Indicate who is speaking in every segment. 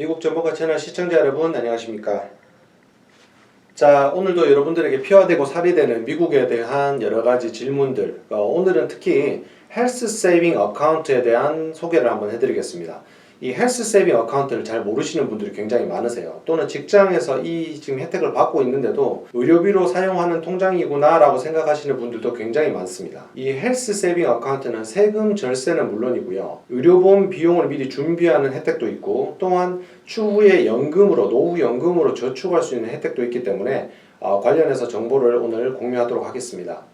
Speaker 1: 미국 정보가 채널 시청자 여러분 안녕하십니까? 자 오늘도 여러분들에게 피화되고 살이 되는 미국에 대한 여러 가지 질문들 어, 오늘은 특히 헬스 세이빙 어카운트에 대한 소개를 한번 해드리겠습니다. 이 헬스 세이빙 어카운트를 잘 모르시는 분들이 굉장히 많으세요. 또는 직장에서 이 지금 혜택을 받고 있는데도 의료비로 사용하는 통장이구나라고 생각하시는 분들도 굉장히 많습니다. 이 헬스 세이빙 어카운트는 세금 절세는 물론이고요. 의료보험 비용을 미리 준비하는 혜택도 있고 또한 추후에 연금으로 노후 연금으로 저축할 수 있는 혜택도 있기 때문에 어, 관련해서 정보를 오늘 공유하도록 하겠습니다.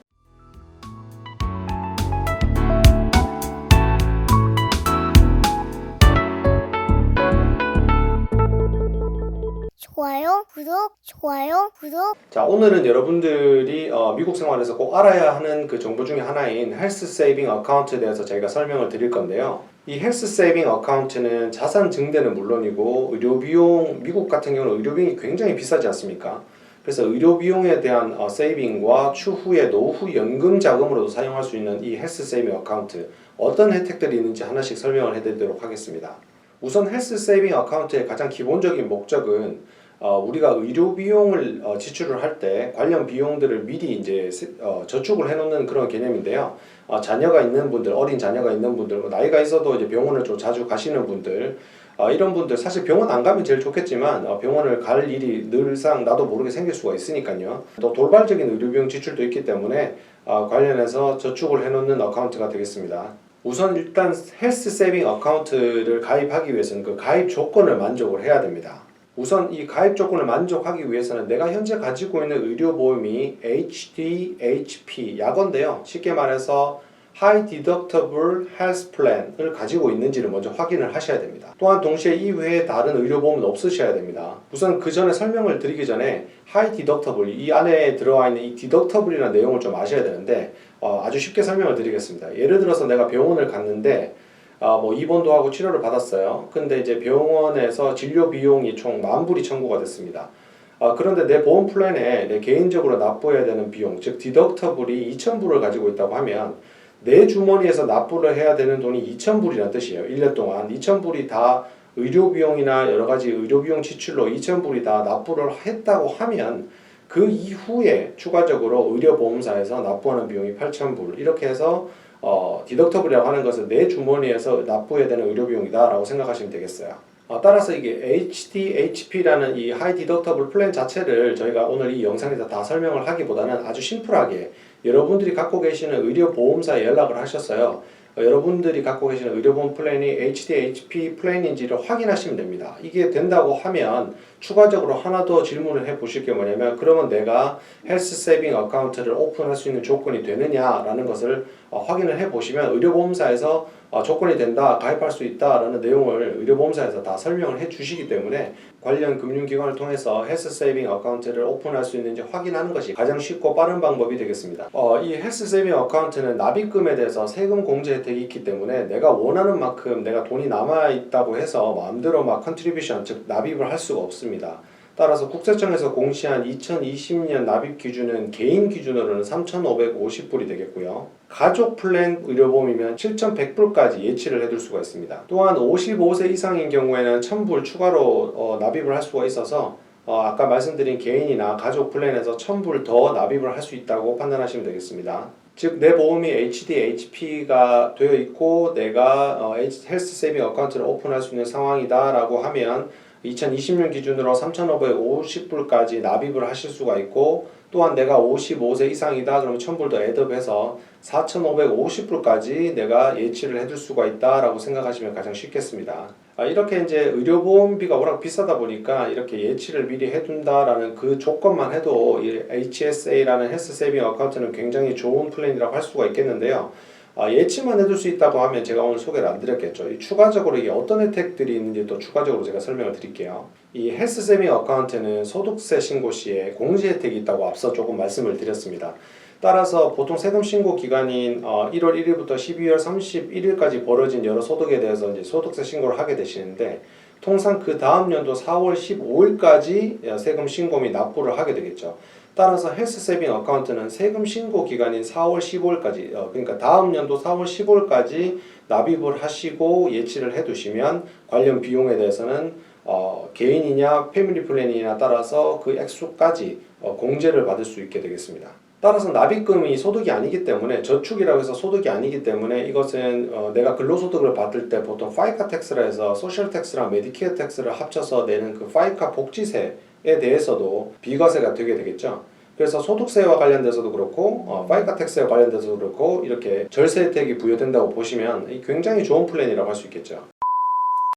Speaker 2: 좋아요, 구독, 좋아요, 구독.
Speaker 1: 자 오늘은 여러분들이 어, 미국 생활에서 꼭 알아야 하는 그 정보 중에 하나인 헬스 세이빙 어카운트에 대해서 저희가 설명을 드릴 건데요. 이 헬스 세이빙 어카운트는 자산 증대는 물론이고 의료 비용 미국 같은 경우는 의료 비용이 굉장히 비싸지 않습니까? 그래서 의료 비용에 대한 어, 세이빙과 추후에 노후 연금 자금으로도 사용할 수 있는 이 헬스 세이빙 어카운트 어떤 혜택들이 있는지 하나씩 설명을 해드리도록 하겠습니다. 우선 헬스 세이빙 어카운트의 가장 기본적인 목적은 어, 우리가 의료 비용을 어, 지출을 할 때 관련 비용들을 미리 이제 세- 어, 저축을 해놓는 그런 개념인데요. 어, 자녀가 있는 분들, 어린 자녀가 있는 분들, 뭐 나이가 있어도 이제 병원을 좀 자주 가시는 분들, 어, 이런 분들 사실 병원 안 가면 제일 좋겠지만 어, 병원을 갈 일이 늘상 나도 모르게 생길 수가 있으니까요. 또 돌발적인 의료 비용 지출도 있기 때문에 어, 관련해서 저축을 해놓는 어카운트가 되겠습니다. 우선 일단 헬스 세이빙 어카운트를 가입하기 위해서는 그 가입 조건을 만족을 해야 됩니다. 우선 이 가입 조건을 만족하기 위해서는 내가 현재 가지고 있는 의료 보험이 HDHP 약건데요. 쉽게 말해서 High Deductible Health Plan을 가지고 있는지를 먼저 확인을 하셔야 됩니다. 또한 동시에 이외에 다른 의료보험은 없으셔야 됩니다. 우선 그 전에 설명을 드리기 전에 High Deductible 이 안에 들어와 있는 이 Deductible이라는 내용을 좀 아셔야 되는데 어, 아주 쉽게 설명을 드리겠습니다. 예를 들어서 내가 병원을 갔는데 아, 뭐 입원도 하고 치료를 받았어요. 근데 이제 병원에서 진료 비용이 총 만 불이 청구가 됐습니다. 아, 그런데 내 보험 플랜에 내 개인적으로 납부해야 되는 비용, 즉 디덕터블이 2,000불을 가지고 있다고 하면 내 주머니에서 납부를 해야 되는 돈이 2,000불이라는 뜻이에요. 1년 동안 2,000불이 다 의료 비용이나 여러 가지 의료 비용 지출로 2,000불이 다 납부를 했다고 하면 그 이후에 추가적으로 의료보험사에서 납부하는 비용이 8,000불 이렇게 해서 어, 디덕터블이라고 하는 것은 내 주머니에서 납부해야 되는 의료 비용이다라고 생각하시면 되겠어요. 어, 따라서 이게 HDHP라는 이 하이 디덕터블 플랜 자체를 저희가 오늘 이 영상에서 다 설명을 하기보다는 아주 심플하게 여러분들이 갖고 계시는 의료 보험사에 연락을 하셨어요. 어, 여러분들이 갖고 계시는 의료보험 플랜이 HDHP 플랜인지를 확인하시면 됩니다. 이게 된다고 하면 추가적으로 하나 더 질문을 해 보실 게 뭐냐면 그러면 내가 헬스 세이빙 어카운트를 오픈할 수 있는 조건이 되느냐라는 것을 어, 확인을 해 보시면 의료보험사에서 어, 조건이 된다, 가입할 수 있다라는 내용을 의료보험사에서 다 설명을 해 주시기 때문에 관련 금융기관을 통해서 헬스 세이빙 어카운트를 오픈할 수 있는지 확인하는 것이 가장 쉽고 빠른 방법이 되겠습니다. 어, 이 헬스 세이빙 어카운트는 납입금에 대해서 세금 공제 혜택이 있기 때문에 내가 원하는 만큼 내가 돈이 남아 있다고 해서 마음대로 막 컨트리뷰션 즉 납입을 할 수가 없습니다. 따라서 국세청에서 공시한 2020년 납입 기준은 개인 기준으로는 3,550불이 되겠고요. 가족 플랜 의료보험이면 7,100불까지 예치를 해둘 수가 있습니다. 또한 55세 이상인 경우에는 1,000불 추가로 어, 납입을 할 수가 있어서 어, 아까 말씀드린 개인이나 가족 플랜에서 1,000불 더 납입을 할 수 있다고 판단하시면 되겠습니다. 즉 내 보험이 HDHP가 되어 있고 내가 어, 헬스 세이빙 어카운트를 오픈할 수 있는 상황이다라고 하면 2020년 기준으로 3,550불까지 납입을 하실 수가 있고 또한 내가 55세 이상이다 그러면 1,000불 더 애드업해서 4,550불까지 내가 예치를 해둘 수가 있다라고 생각하시면 가장 쉽겠습니다. 아, 이렇게 이제 의료보험비가 워낙 비싸다 보니까 이렇게 예치를 미리 해둔다라는 그 조건만 해도 이 HSA라는 헬스 세이빙 어카운트는 굉장히 좋은 플랜이라고 할 수가 있겠는데요. 아, 예치만 해둘 수 있다고 하면 제가 오늘 소개를 안 드렸겠죠. 이 추가적으로 이게 어떤 혜택들이 있는지 또 추가적으로 제가 설명을 드릴게요. 이 헬스 세이빙 어카운트는 소득세 신고 시에 공제 혜택이 있다고 앞서 조금 말씀을 드렸습니다. 따라서 보통 세금 신고 기간인 어, 1월 1일부터 12월 31일까지 벌어진 여러 소득에 대해서 이제 소득세 신고를 하게 되시는데 통상 그 다음 연도 4월 15일까지 세금 신고 및 납부를 하게 되겠죠. 따라서 헬스 세이빙 어카운트는 세금 신고 기간인 4월 15일까지 어, 그러니까 다음 연도 4월 15일까지 납입을 하시고 예치를 해두시면 관련 비용에 대해서는 어, 개인이냐 패밀리 플랜이냐 따라서 그 액수까지 어, 공제를 받을 수 있게 되겠습니다. 따라서 납입금이 소득이 아니기 때문에 저축이라고 해서 소득이 아니기 때문에 이것은 어, 내가 근로소득을 받을 때 보통 파이카 텍스라 해서 소셜 텍스랑 메디케어 텍스를 합쳐서 내는 그 파이카 복지세에 대해서도 비과세가 되게 되겠죠. 그래서 소득세와 관련돼서도 그렇고 어, 파이카 텍스와 관련돼서도 그렇고 이렇게 절세 혜택이 부여된다고 보시면 이 굉장히 좋은 플랜이라고 할 수 있겠죠.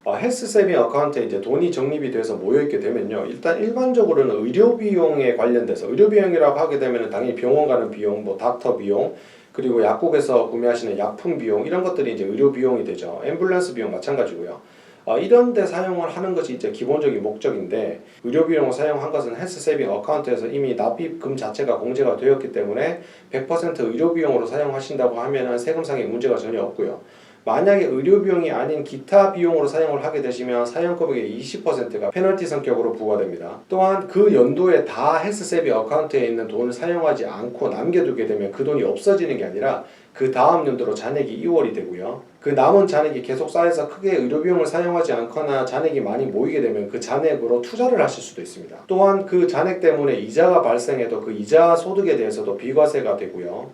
Speaker 1: 어, 헬스 세빙 어카운트에 이제 돈이 적립이 돼서 모여 있게 되면요. 일단 일반적으로는 의료 비용에 관련돼서 의료 비용이라고 하게 되면 당연히 병원 가는 비용, 뭐 닥터 비용, 그리고 약국에서 구매하시는 약품 비용 이런 것들이 이제 의료 비용이 되죠. 앰뷸런스 비용 마찬가지고요. 어, 이런 데 사용을 하는 것이 이제 기본적인 목적인데 의료 비용을 사용한 것은 헬스 세빙 어카운트에서 이미 납입금 자체가 공제가 되었기 때문에 100% 의료 비용으로 사용하신다고 하면은 세금상의 문제가 전혀 없고요. 만약에 의료 비용이 아닌 기타 비용으로 사용을 하게 되시면 사용 금액의 20%가 페널티 성격으로 부과됩니다. 또한 그 연도에 다 헬스세비 어카운트에 있는 돈을 사용하지 않고 남겨두게 되면 그 돈이 없어지는 게 아니라 그 다음 연도로 잔액이 2월이 되고요. 그 남은 잔액이 계속 쌓여서 크게 의료 비용을 사용하지 않거나 잔액이 많이 모이게 되면 그 잔액으로 투자를 하실 수도 있습니다. 또한 그 잔액 때문에 이자가 발생해도 그 이자 소득에 대해서도 비과세가 되고요.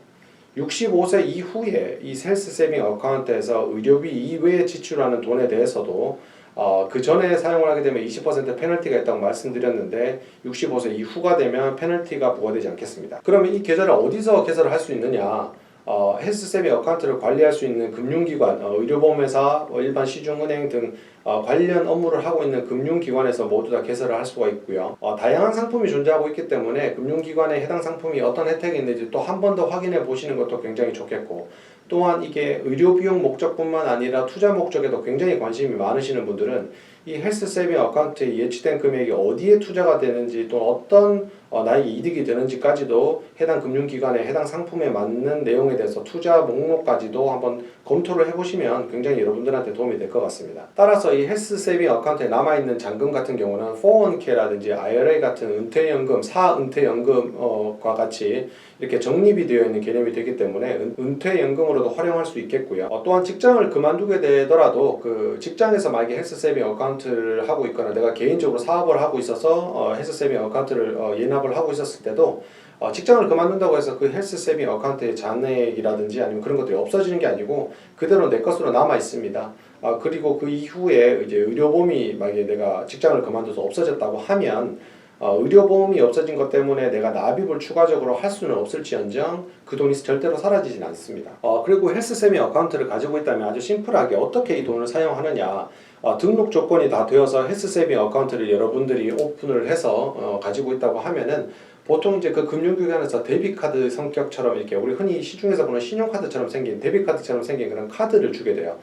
Speaker 1: 65세 이후에 이 셀스 세빙 어카운트에서 의료비 이외에 지출하는 돈에 대해서도 어, 그 전에 사용을 하게 되면 20% 페널티가 있다고 말씀드렸는데 65세 이후가 되면 페널티가 부과되지 않겠습니다. 그러면 이 계좌를 어디서 개설을 할 수 있느냐? 어, 헬스 세빙 어카운트를 관리할 수 있는 금융기관, 어, 의료보험회사, 어, 일반 시중은행 등 어, 관련 업무를 하고 있는 금융기관에서 모두 다 개설을 할 수가 있고요. 어, 다양한 상품이 존재하고 있기 때문에 금융기관에 해당 상품이 어떤 혜택이 있는지 또 한 번 더 확인해 보시는 것도 굉장히 좋겠고 또한 이게 의료 비용 목적뿐만 아니라 투자 목적에도 굉장히 관심이 많으시는 분들은 이 헬스 세빙 어카운트에 예치된 금액이 어디에 투자가 되는지 또 어떤 어, 나에게 이득이 되는지까지도 해당 금융기관의 해당 상품에 맞는 내용에 대해서 투자 목록까지도 한번 검토를 해보시면 굉장히 여러분들한테 도움이 될 것 같습니다. 따라서 이 헬스 세빙 어카운트에 남아있는 잔금 같은 경우는 401k라든지 IRA 같은 은퇴연금, 사은퇴연금과 같이 이렇게 적립이 되어 있는 개념이 되기 때문에 은- 은퇴연금으로도 활용할 수 있겠고요. 어, 또한 직장을 그만두게 되더라도 그 직장에서 만약에 헬스 세빙 어카운트 를 하고 있거나 내가 개인적으로 사업을 하고 있어서 어, 헬스 세빙 어카운트를 어, 예납을 하고 있었을 때도 어, 직장을 그만둔다고 해서 그 헬스 세빙 어카운트의 잔액이라든지 아니면 그런 것들이 없어지는 게 아니고 그대로 내 것으로 남아 있습니다. 아, 그리고 그 이후에 이제 의료보험이 만약에 내가 직장을 그만둬서 없어졌다고 하면 어, 의료보험이 없어진 것 때문에 내가 납입을 추가적으로 할 수는 없을지언정 그 돈이 절대로 사라지진 않습니다. 어, 그리고 헬스세미 어카운트를 가지고 있다면 아주 심플하게 어떻게 이 돈을 사용하느냐 어, 등록 조건이 다 되어서 헬스세미 어카운트를 여러분들이 오픈을 해서 어, 가지고 있다고 하면은 보통 이제 그 금융기관에서 데비카드 성격처럼 이렇게 우리 흔히 시중에서 보는 신용카드처럼 생긴 데비카드처럼 생긴 그런 카드를 주게 돼요.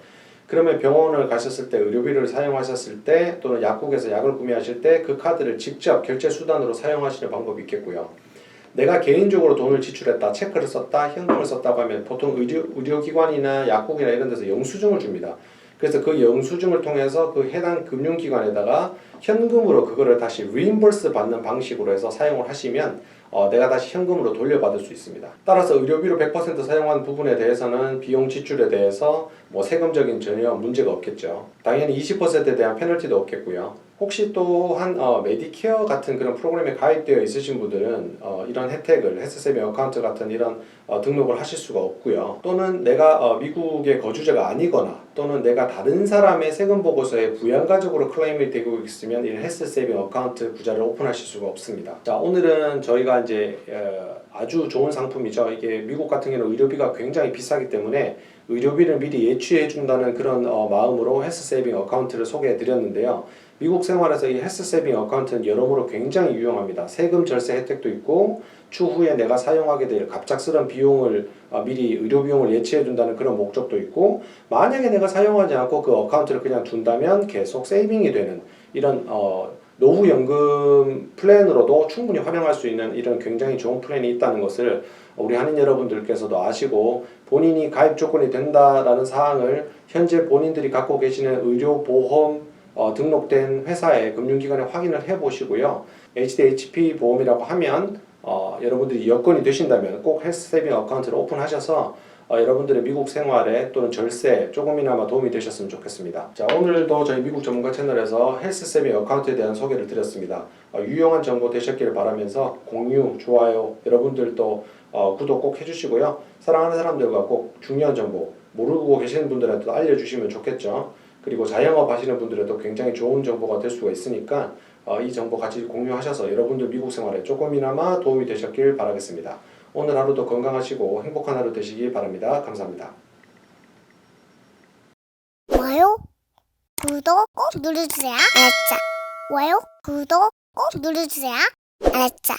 Speaker 1: 그러면 병원을 가셨을 때 의료비를 사용하셨을 때 또는 약국에서 약을 구매하실 때 그 카드를 직접 결제 수단으로 사용하시는 방법이 있겠고요. 내가 개인적으로 돈을 지출했다, 체크를 썼다, 현금을 썼다고 하면 보통 의료, 의료기관이나 약국이나 이런 데서 영수증을 줍니다. 그래서 그 영수증을 통해서 그 해당 금융기관에다가 현금으로 그거를 다시 reimburse 받는 방식으로 해서 사용을 하시면 어, 내가 다시 현금으로 돌려받을 수 있습니다. 따라서 의료비로 100% 사용한 부분에 대해서는 비용 지출에 대해서 뭐 세금적인 전혀 문제가 없겠죠. 당연히 20%에 대한 페널티도 없겠고요. 혹시 또한 어, 메디케어 같은 그런 프로그램에 가입되어 있으신 분들은 어, 이런 혜택을 헬스세빙 어카운트 같은 이런 어, 등록을 하실 수가 없고요. 또는 내가 어, 미국의 거주자가 아니거나 또는 내가 다른 사람의 세금 보고서에 부양가적으로 클레임이 되고 있으면 이 헬스세빙 어카운트 구자를 오픈하실 수가 없습니다. 자 오늘은 저희가 이제 어, 아주 좋은 상품이죠. 이게 미국 같은 경우는 의료비가 굉장히 비싸기 때문에 의료비를 미리 예치해 준다는 그런 어, 마음으로 헬스세빙 어카운트를 소개해 드렸는데요. 미국 생활에서 이 헬스 세빙 어카운트는 여러모로 굉장히 유용합니다. 세금 절세 혜택도 있고 추후에 내가 사용하게 될 갑작스런 비용을 어, 미리 의료 비용을 예치해 준다는 그런 목적도 있고 만약에 내가 사용하지 않고 그 어카운트를 그냥 둔다면 계속 세이빙이 되는 이런 어, 노후 연금 플랜으로도 충분히 활용할 수 있는 이런 굉장히 좋은 플랜이 있다는 것을 우리 한인 여러분들께서도 아시고 본인이 가입 조건이 된다라는 사항을 현재 본인들이 갖고 계시는 의료 보험 어, 등록된 회사의 금융기관에 확인을 해보시고요. HDHP 보험이라고 하면 어, 여러분들이 여건이 되신다면 꼭 헬스세빙 어카운트를 오픈하셔서 어, 여러분들의 미국 생활에 또는 절세 조금이나마 도움이 되셨으면 좋겠습니다. 자 오늘도 저희 미국 전문가 채널에서 헬스 세미 어카운트에 대한 소개를 드렸습니다. 어, 유용한 정보 되셨기를 바라면서 공유, 좋아요 여러분들도 어, 구독 꼭 해주시고요. 사랑하는 사람들과 꼭 중요한 정보 모르고 계시는 분들한테도 알려주시면 좋겠죠. 그리고 자영업 하시는 분들에도 굉장히 좋은 정보가 될 수가 있으니까 어, 이 정보 같이 공유하셔서 여러분들 미국 생활에 조금이나마 도움이 되셨길 바라겠습니다. 오늘 하루도 건강하시고 행복한 하루 되시기 바랍니다. 감사합니다.
Speaker 2: 좋아요, 구독 꼭 눌러주세요. 알았죠? 좋아요, 구독 꼭 눌러주세요. 알았죠?